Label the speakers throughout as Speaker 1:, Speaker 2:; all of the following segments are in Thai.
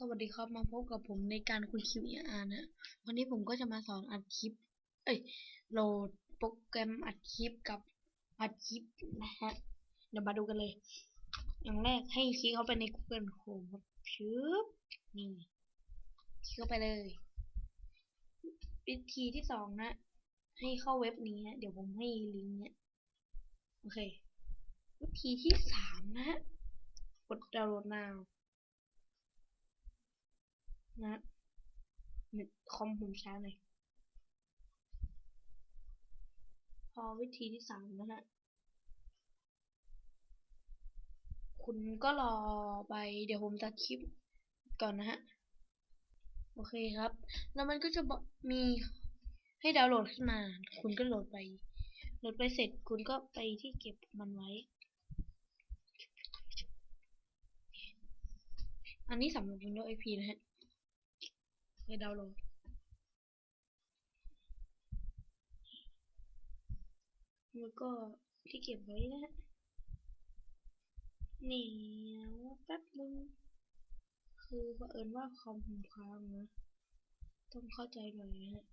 Speaker 1: สวัสดีครับ มาพบกับผมในการคุยคิวเออาร์นะ วันนี้ผมก็จะมาสอนอัดคลิป เอ้ย โหลดโปรแกรมอัดคลิปกับอัดคลิปนะฮะ เดี๋ยวมาดูกันเลย อย่างแรกให้คลิกเข้าไปใน Google Chrome ครับชึบนี่คลิกเข้าไปเลย วิธีที่สองนะ ให้เข้าเว็บนี้นะเดี๋ยวผมให้ลิงก์เนี่ย โอเค วิธีที่สามนะ กดดาวน์โหลด now นะคอมผมช้าหน่อยพอวิธีที่สามนะฮะคุณก็รอไปเดี๋ยวผมตัดคลิปก่อนนะฮะ โอเคครับ แล้วมันก็จะมีให้ดาวน์โหลดขึ้นมา คุณก็โหลดไป โหลดไปเสร็จคุณก็ไปที่เก็บมันไว้ อันนี้สำหรับ Windows XP นะฮะ ไปดาวโหลดแล้วก็ที่เก็บไว้นะเหนียวแป๊บนึง คือเอิญว่าคอมผมค้างนะ ต้องเข้าใจหน่อยนะฮะ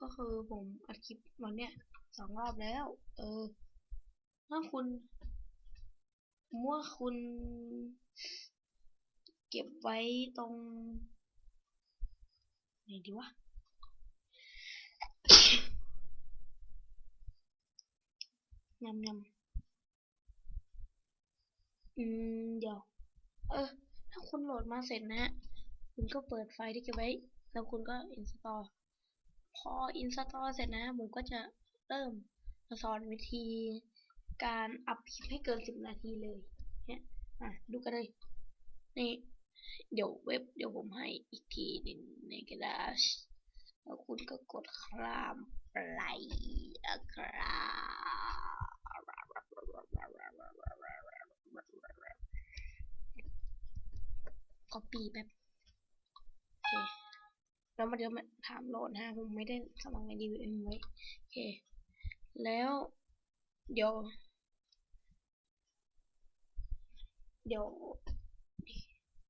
Speaker 1: ก็คือผมอัดคลิปวันเนี้ยสองรอบแล้ว เออ ถ้าคุณมั่วคุณ เก็บไว้ตรงไหนดีวะยำยำอืม เดี๋ยว เออ ถ้าคุณโหลดมาเสร็จนะ คุณก็เปิดไฟที่เก็บไว้ แล้วคุณก็ install พอ install เสร็จนะผมก็จะเริ่มสอนวิธีการอัพคลิปให้เกิน10นาทีเลยเนี่ยอะ ดูกันเลย นี่ เดี๋ยวเว็บเดี๋ยวผมให้อีกทีหนึ่งในกระดาษแล้วคุณก็กดคลามไปครับก็ปีแป๊บโอเคแล้วมาเดี๋ยวมาถามโหลดนะผมไม่ได้สมัครใน DVM ไว้โอเค แล้วเดี๋ยวเดี๋ยว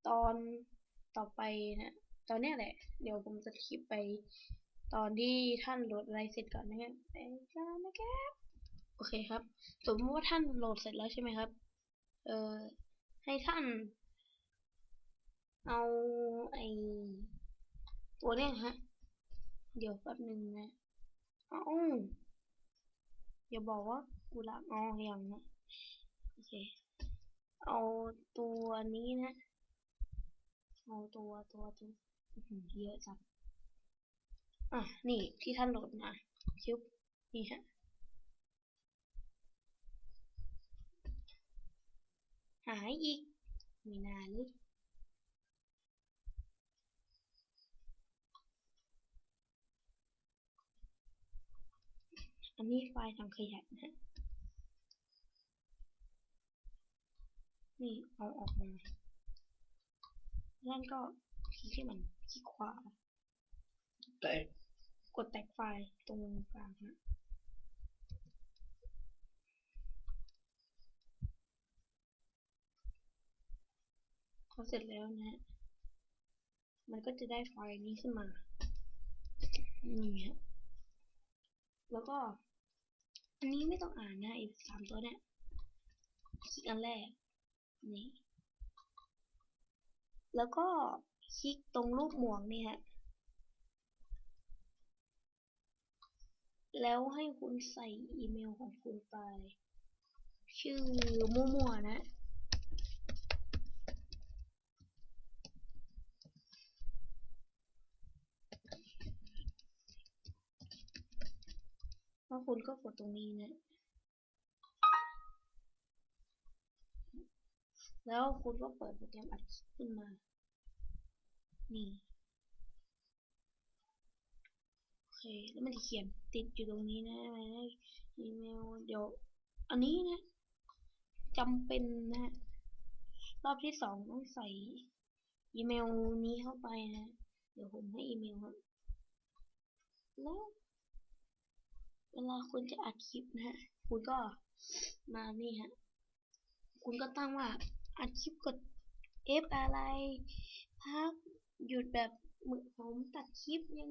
Speaker 1: ตอนต่อไปนะตอนเนี้ยแหละ เดี๋ยวผมจะคลิปไปตอนที่ท่านโหลดอะไรเสร็จก่อนนะครับไปกันนะครับโอเคครับ สมมติว่าท่านโหลดเสร็จแล้วใช่ไหมครับ เอ่อให้ท่าน เอาไอตัวเนี้ยฮะ เดี๋ยวแป๊บหนึ่งนะเอาอย่าบอกว่ากูละงออย่างนะโอเค เอาตัวนี้นะ เอาตัวตัวตัวเยอะจังอะ นี่ที่ท่านโหลดมาคิวนี่ฮะหายอีกไม่นานเลยอันนี้ไฟล์ทางขยะนะนี่เอาออกมา แล้วก็คลิกให้มันคลิกขวา
Speaker 2: แตก
Speaker 1: กดแตกไฟล์ตรงกลางฮะพอเสร็จแล้วนะฮะมันก็จะได้ไฟล์นี้ขึ้นมา นี่ฮะ แล้วก็ อันนี้ไม่ต้องอ่านนะอีกสามตัวเนี่ยคลิกอันแรก นี่ แล้วก็คลิกตรงรูปหมวกนี่ฮะ แล้วให้คุณใส่อีเมลของคุณไป ชื่อมั่วๆนะแล้วคุณก็กดตรงนี้นะ แล้วคุณก็เปิดโปรแกรมอัดคลิปขึ้นมา นี่ โอเค แล้วมันจะเขียนติดอยู่ตรงนี้นะอีเมลเดี๋ยว อันนี้นะจำเป็นนะ รอบที่สองต้องใส่อีเมลนี้เข้าไปนะ เดี๋ยวผมให้อีเมลครับ แล้ว เวลาคุณจะอัดคลิปนะฮะ คุณก็มานี่ฮะ คุณก็ตั้งว่า อัดคลิปกด F อะไรพักหยุดแบบมือผมตัดคลิปยัง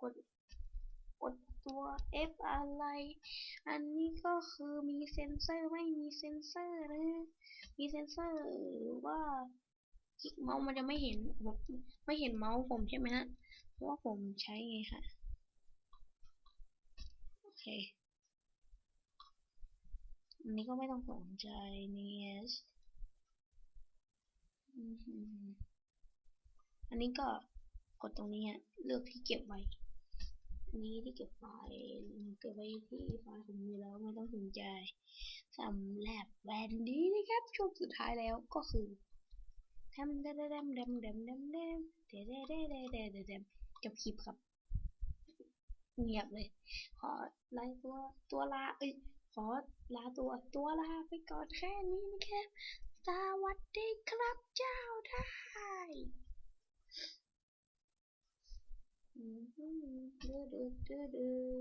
Speaker 1: กดกดตัว F อะไร อันนี้ก็คือมีเซ็นเซอร์ไม่มีเซ็นเซอร์นะมีเซ็นเซอร์หรือว่าคลิกเมาส์มันจะไม่เห็นผมไม่เห็นเมาส์ผมใช่ไหมฮะ เพราะว่าผมใช้ไงค่ะ โอเค อันนี้ก็ไม่ต้องสนใจนี่ อันนี้ก็กดตรงนี้ฮะเลือกที่เก็บไว้ อันนี้ที่เก็บไฟล์เก็บไว้ที่ไฟล์ผมอยู่แล้วไม่ต้องสนใจสำหรับแวนนี้นะครับช่วงสุดท้ายแล้วก็คือทำเดมเดมเดมเดมเดมเดมเดมเดมเดมเดมเดมเดมเดมจบคลิปครับเงียบเลย ขอลาตัวตัวลาเอ้ยขอลาตัวตัวลาไปก่อนแค่นี้นะครับ สวัสดีครับเจ้าได้ดืดดืด